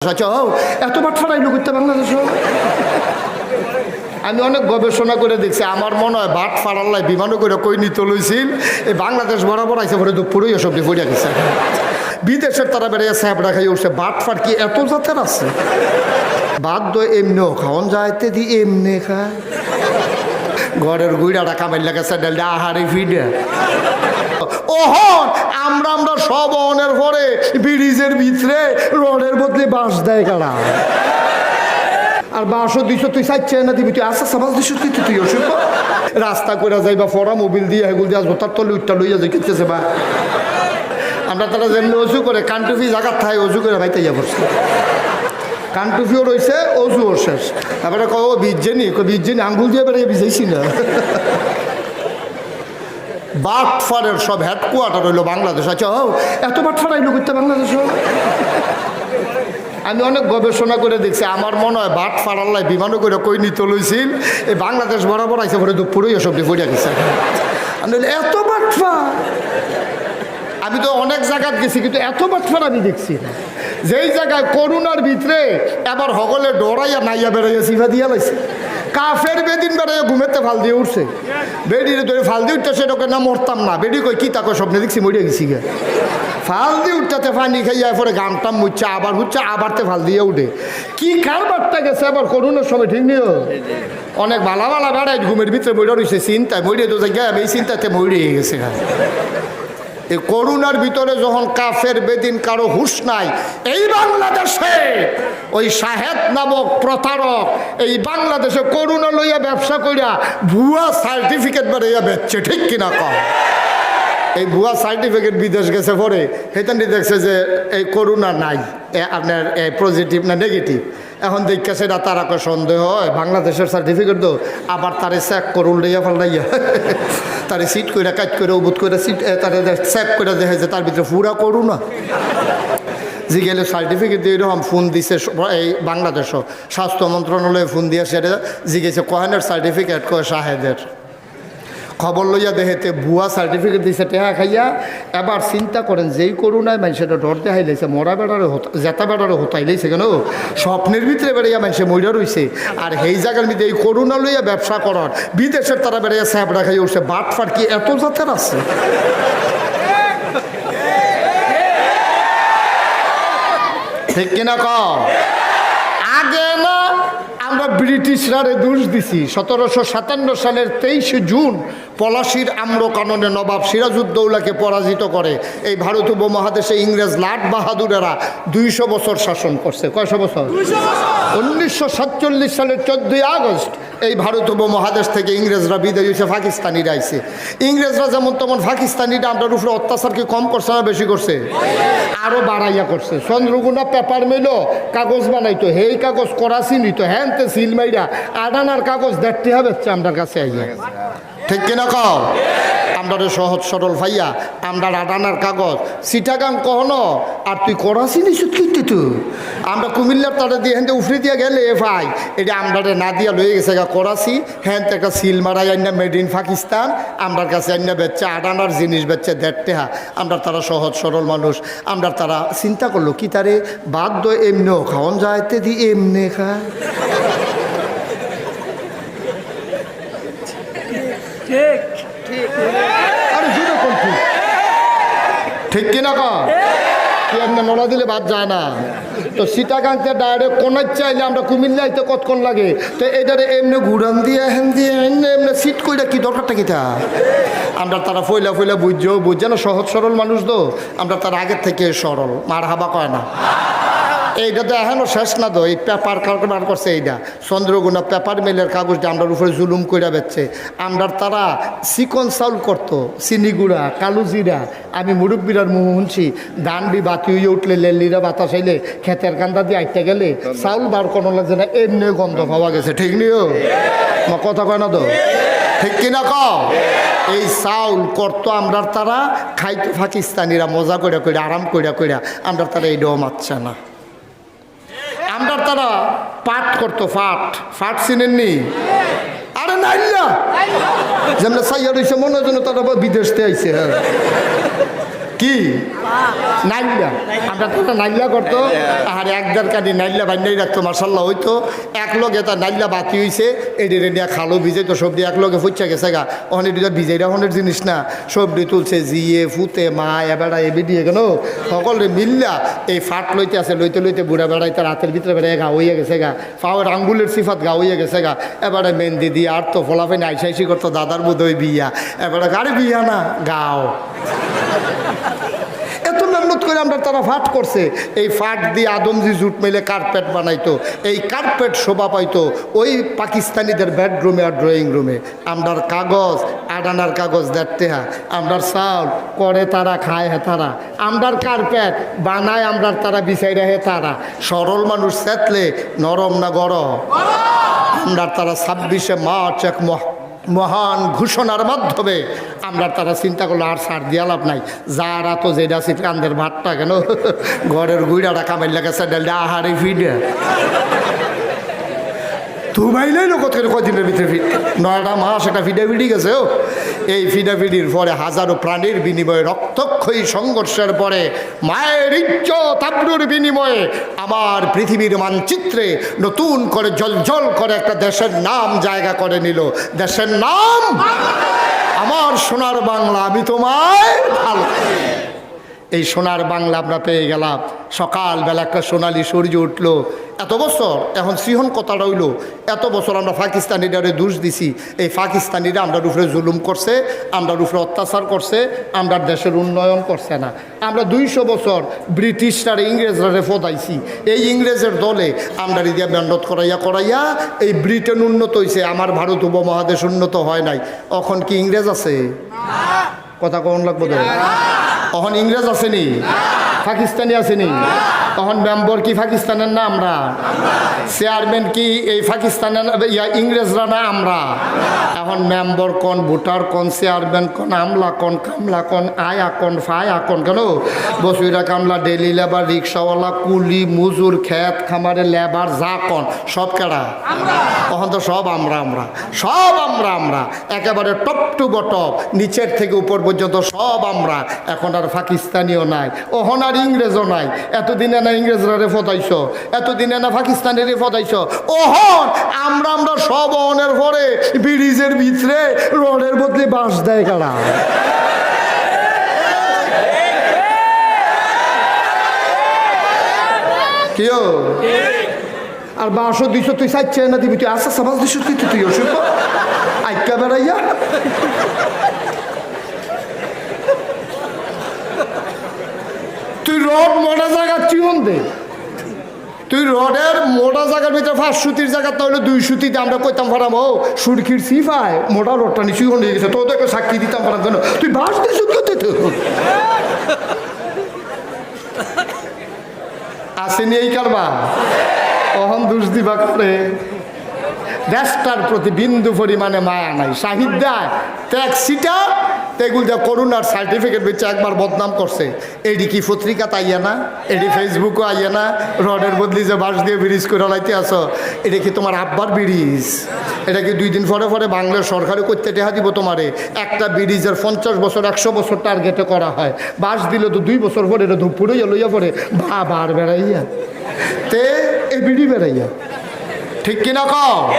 আচ্ছা আমি অনেক গবেষণা করে দেখছি, আমার মনে হয় বাট ফাড়াল্লাই বিমানও করে কই নিতে লইছিল। এই বাংলাদেশ বরাবর আইসে পরে দুপুরই এসব দিয়ে পড়ে গেছে। বিদেশের তারা বেড়ে স্যাপড়া খাই উঠছে বাট ফাট কি এত জাতের আছে? বাদ এমনিও খাওয়ান যাইতে দি, এমনি খায়। ঘরের গুইড়াটা কামাই লাগাছে ডালটা আহারে ফিডে ওহন, আমরা আমরা সব অনের পরে ব্রিজের ভিতরে রডের বদলে বাঁশ দেয় কারা? আর বাঁশও দিছো, তুই চাইছে না দিবি, তুই আস্তে সাবাস দিছো, তুই তুই ওষুধ রাস্তা করে যাইবা ফরা মোবিল দিয়ে হেগুল দিয়ে আসব, তার তলে উঠটা লইয়া যাই, কিনতেছে বা। আমরা তারা যেমনি অজু করে কান্টুফি জায়গার থাই অজু করে ভাইতে যাব কান্টুফিও রয়েছে অজুও শেষ। তারপরে কো কো বিজ্জেনি আঙ্গুল দিয়ে বেড়ে ভিজাইছি না। বাটফারের সব হেডকোয়ার্টার হইল বাংলাদেশ। আচ্ছা ও এত বাটফার আইলো করতে বাংলাদেশ। আমি অনেক গবেষণা করে দেখছি, আমার মনে হয় বাট ফাড়াল্লাই বিমানও করে কই নিতে লইছিল, এই বাংলাদেশ বরাবর আইসে পরে দুপুরই এসব দিয়ে পড়ে গেছে। আমি এত বাটফা আমি তো অনেক জায়গাত গেছি, কিন্তু এত বাটফার আমি দেখছি না। যেই জায়গায় করুণার ভিতরে এবার হগলে ডরাইয়া নাইয়া বেড়াইয়া সিফা দিয়া লাইছে। কাফের বেদিন বেড়াইয়া ঘুমেতে ফাল দিয়ে উঠছে। বেডিরে ধরে ফাল দিয়ে উঠতে সেটাকে না, মরতাম না। বেডি কই কি তাকে স্বপ্নে দেখছি মরিয়া গেছি গে ফাল দিয়ে উঠতে পানি খাইয়া পরে গামটাম মুচ্ছে আবার হচ্ছে, আবার তে ফাল দিয়ে উঠে। কি কারবারটা গেছে আবার করুণের সময়, ঠিক নিও? অনেক বালা বালা বেড়াই ঘুমের ভিতরে মরিয়া রয়েছে চিন্তায় মরিয়ে তো জায়গায় এই চিন্তাতে মরিয়ে গেছে এই করুণার ভিতরে যখন কাফের বেদিন কারও হুশ নাই, এই বাংলাদেশে ওই শাহেদ নামক প্রতারক, এই বাংলাদেশে করুণা লইয়া ব্যবসা করিয়া ভুয়া সার্টিফিকেট বেড়াইয়া বেচছে, ঠিক কিনা কম এই ভুয়া সার্টিফিকেট বিদেশ গেছে পরে সেখানে দেখছে যে এই করোনা নাই আপনার পজিটিভ না নেগেটিভ এখন দেখছে সেটা তার সন্দেহ হয়, বাংলাদেশের সার্টিফিকেট তো আবার তারে চেক করুন লইয়া ফাল্লাইয়া তারে সিট করে কাজ করে উবুত করে সিট তারে চেক করে দেখা যায় তার ভিতরে পুরা করুণা যে গেলে সার্টিফিকেট দিয়ে এরকম ফোন দিছে এই বাংলাদেশ স্বাস্থ্য মন্ত্রণালয়ে ফোন দিয়ে সেটা জিগেছে কোহানের সার্টিফিকেট কয়? শাহেদের খবর লইয়া দেহেতে ভুয়া সার্টিফিকেট দিছে, টেহা খাইয়া এবার চিন্তা করেন, যেই করুণায় মানুষের ডর দেখাই লাইছে মরা বেড়ারে জেতা বেড়ারে হতাই লাইছে কেন? স্বপ্নের ভিতরে বেড়াইয়া মানুষে মইরা রইছে। আর সেই জায়গার মধ্যে এই করুণা লইয়া ব্যবসা করার, বিদেশের তারা বেড়াইয়া স্যাপড়া খাইয়া উঠছে বাট ফাট কি এত জাতের আছে? ঠিক কিনা কম আগে না ব্রিটিশরারে দোষ দিছি। সতেরোশো সাতান্ন সালের তেইশে জুন পলাশির আম্রকাননে নবাব সিরাজউদ্দৌলাকে পরাজিত করে। এই ভারত উপমহাদেশে ইংরেজ লাট বাহাদুরেরা দুইশো বছর শাসন করছে। কয়শো বছর? উনিশশো সাতচল্লিশ সালের চোদ্দই আগস্ট এই ভারত উপমহাদেশ থেকে ইংরেজরা বিদায় হয়েছে, পাকিস্তানিরা আইছে। ইংরেজরা যেমন তেমন পাকিস্তানিরা আমরা উপরে অত্যাচার কি কম করছে না বেশি করছে। আরও বাড়াইয়া করছে। চন্দ্রগুনা পেপার মেলো, কাগজ বানাইতো। হেই কাগজ করাছি নিত। হ্যানতে সিল মাইরা আডানার কাগজ দেখতে হবে আমার কাছে আইয়া। ঠিক কিনা কও? আমরা সহজ সরল ভাইয়া আমরা আডানার কাগজ। সিটাগাং কহনো? আর তুই করাছি নিশুত কিনতে তুই আমরা কুমিল্লার তারা দিয়ে হ্যান্ডে উফরে দিয়া গেলে এ ভাই, এটা আমরা না দিয়া লয়ে গেছে গা করাছি হ্যাঁ একটা সিল মারাই আইনা মেড ইন পাকিস্তান। আমরার কাছে আইনা বেচছে আডানার জিনিস বেচছে দেড়তে হা আমরা তারা সহজ সরল মানুষ। আমরা তারা চিন্তা করল, কি তারে বাধ্য এমনিও খাওয়ান যাইতে দি এমনি খায় আরে জুড়ে কোন ঠিক ঠিক কিনা কা কি আপনার নলা দিলে বাদ যায় না। তো সীতাকান্তের ডাইরেক্ট কোনার চাইলে আমরা কুমিল্লাইতে কতক্ষণ লাগে? তো এটারে এমনি ঘুরান দিয়ে, হেন দিয়ে, এমনি এমনি সিট কইরা কি দরকারটা কি তা? আমরা তারা ফইলা ফইলা বুঝছ, বুঝছে না? সহজ সরল মানুষ তো। আমরা তার আগের থেকে সরল, মার হাবা কয় না। এইটা তো এখনও শেষ না তো, এই পেপার কারবার করছে এইটা চন্দ্রগুণা পেপার মিলের কাগজটা আমরার উপরে জুলুম কইরা বেচছে। আমরার তারা চিকন চাউল করতো, চিনি গুঁড়া, কালো জিরা। আমি মুরব্বীরার মুহ শুনছি ধান বি বাতি হইয়ে উঠলে লেলিরা বাতাস আইলে খেতের কান্দা দিয়ে আইতে গেলে চাউল বার কোনো লাগছে না এমনি গন্ধ পাওয়া গেছে, ঠিক নিও কথা কয় না তো? ঠিক কিনা ক এই চাউল করতো আমরার তারা, খাইতো পাকিস্তানিরা, মজা কইরা কইরা, আরাম কইরা কইরা, আমরার তারা এই এইটাও মারছে না। আমরা তারা পাঠ করতো, ফাট। ফাট চিনেননি? আরে না যেমন সাইয়া রয়েছে মনে হয় যেন তারা বিদেশ থেকে আইসে হ্যাঁ। কি? নাইল্লা আমরা তো নাইল্লা করতো? আর এক কানি নাইল্লা বান্যাই রাখতো মার্শাল্লাহ হইতো এক লগে তার নাইল্লা বাকি হইছে এটি রেডিয়া খালো তো সবজি এক লগে ফুচা গেছে গা। ওখানে দুটা ভিজাই রাখনের জিনিস না। সবজি তুলছে জিয়ে, ফুতে মা এবেড়া এবে দিয়ে কেন? সকলে মিল্লা এই ফাট লইতে আছে, লইতে লইতে বুড়া বেড়াই তার হাতের ভিতরে বেড়াই গা হইয়া গেছে গা। পাওয়ার আঙ্গুলের সিফাত গা হইয়া গেছে গা। এবারে মেহেন্দি দিয়ে আর তো ফলাফেন আইসাইসি করতো, দাদার বোধ বিয়া। এবারে গাড়ি বিয়া না, গাও। এত মেহনত করে আমরা তারা ফাট করছে। এই ফাট দিয়ে আদমজি জুট মেলে কার্পেট বানাইতো, এই কার্পেট শোভা পাইতো, ওই পাকিস্তানিদের বেডরুমে আর ড্রয়িং রুমে আমরার কাগজ, আডানার কাগজ দেখতে হ্যাঁ। আমরার চাউল, করে তারা খায় হ্যাঁ তারা। আমরার কার্পেট বানায় আমরার তারা বিছাই রাখে তারা। সরল মানুষ সেতলে, নরম না গরম? আমরা তারা ছাব্বিশে মার্চ এক মহ- মহান ঘোষণার মাধ্যমে আমরা তারা চিন্তা করল, আর সার দিয়া লাভ নাই। যারা তো যেটা আছে কান্দের ভাতটা কেন? ঘরের গুইড়াটা কামাই লাগাছে ডালটা আহারে ফিডে তুমাইলেই লোক কদিনের ভিতরে নয়টা মাস একটা ফিডে ফিডি গেছে, ও। এই ফিডাফিডির পরে হাজারো প্রাণীর বিনিময়ে রক্তক্ষয়ী সংঘর্ষের পরে মায়ের ইজ্জত বিনিময়ে আমার পৃথিবীর মানচিত্রে নতুন করে জল করে একটা দেশের নাম জায়গা করে নিল। দেশের নাম? আমার সোনার বাংলা, আমি তোমায় ভালো এই সোনার বাংলা আমরা পেয়ে গেলাম। সকালবেলা একটা সোনালি সূর্য উঠল। এত বছর এখন সিহন কথাটা হইল এত বছর আমরা পাকিস্তানিরারে দোষ দিছি। এই পাকিস্তানিরা আমরা উপরে জুলুম করছে আমরা উপরে অত্যাচার করছে আমরা দেশের উন্নয়ন করছে না। আমরা দুইশো বছর ব্রিটিশরা ইংরেজরা ফদাইছি। এই ইংরেজের দলে আমরা দিয়া মেহনত করাইয়া করাইয়া এই ব্রিটেন উন্নত হয়েছে আমার ভারত উপমহাদেশ উন্নত হয় নাই। এখন কি ইংরেজ আছে? কথা কখন লাগবো তখন ইংরেজ আসেনি পাকিস্তানি আসেনি তখন মেম্বর কি পাকিস্তানের না আমরা? চেয়ারম্যান কি এই পাকিস্তানের ইয়া ইংরেজরা না আমরা? এখন মেম্বর কোন ভোটার কোন চেয়ারম্যান কোন আমলা কোন কামলা কোন আয়া কোন ফায়া কোন কেন? বসুইরা কামলা ডেলি লেবার রিক্সাওয়ালা কুলি মজুর খেত খামারে লেবার যা কোন সব কেডা? তখন তো সব আমরা আমরা। সব আমরা আমরা। একেবারে টপ টু বটপ নিচের থেকে উপর পর্যন্ত সব আমরা। এখন আর পাকিস্তানিও নাই ওহন আর ইংরেজও নাই। এতদিনে না ইংরেজরা রে ফদাইছ এতদিনে না পাকিস্তানের রে ফদাইছ ওহন আমরা আমরা সব অনের পরে ব্রিজের ভিতরে রডের বদলে বাঁশ দেয় কারা? কেউ আর বাঁশো দুইশো তুই চাইছে না দিবি তুই আসা সাবাস দুইশো তুই তুই ওষুধ আইকা বেড়াইয়া তুই রড মোটা জায়গা চিহন দে। তুই রডের মোটা জায়গার ভিতরে ফার্স্ট সুতির জায়গা, তাহলে দুই সুতিতে আমরা কইতাম পারাম ও সুরকির সিফায় মোটা রডটা নিচু হয়ে গেছে তো তোকে সাক্ষী দিতাম পারাম কেন তুই বাস দিস তো। আসেনি এই কারবা অহন দুষ দিবা করে। দেশটার প্রতি বিন্দু পরিমাণে মায়া নাই। সাহিদ্যায় ট্যাক্সিটা তেগুল যা করুণার সার্টিফিকেট বেচে একবার বদনাম করছে। এডি কি পত্রিকা তাইয়া না? এডি ফেসবুকও আইয়া না? রডের বদলি যে বাস দিয়ে ব্রিজ করে লাইতে আসো এটা কি তোমার আব্বার ব্রিজ? এটা কি দুই দিন পরে পরে বাংলার সরকারে করতে টেহা দিব তোমারে? একটা ব্রিজের পঞ্চাশ বছর, একশো বছর টার্গেটে করা হয়। বাস দিলে তো দুই বছর পরে এটা ধুপুরে লইয়া পরে বা বার বেড়াইয়া। তে, এই বিড়ি বেড়াইয়া। ঠিক কিনা কও?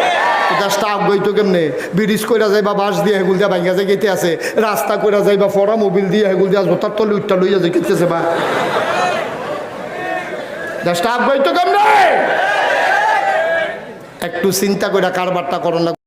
দেশটা আগ্রহী তো কেমনে? ব্রিজ কইরা যাইবা বাস দিয়ে হেগুল দিয়া ভাঙ্গা যায় গেতে আছে। রাস্তা যায় বা ফরা মোবিল দিয়ে হেগুল দিয়া জোতার তলে উঠটা লইয়া যায় গেতেছে বা। দেশটা আগ্রহী তো কেমনে? একটু চিন্তা করে কারবারটা করো লাগবে।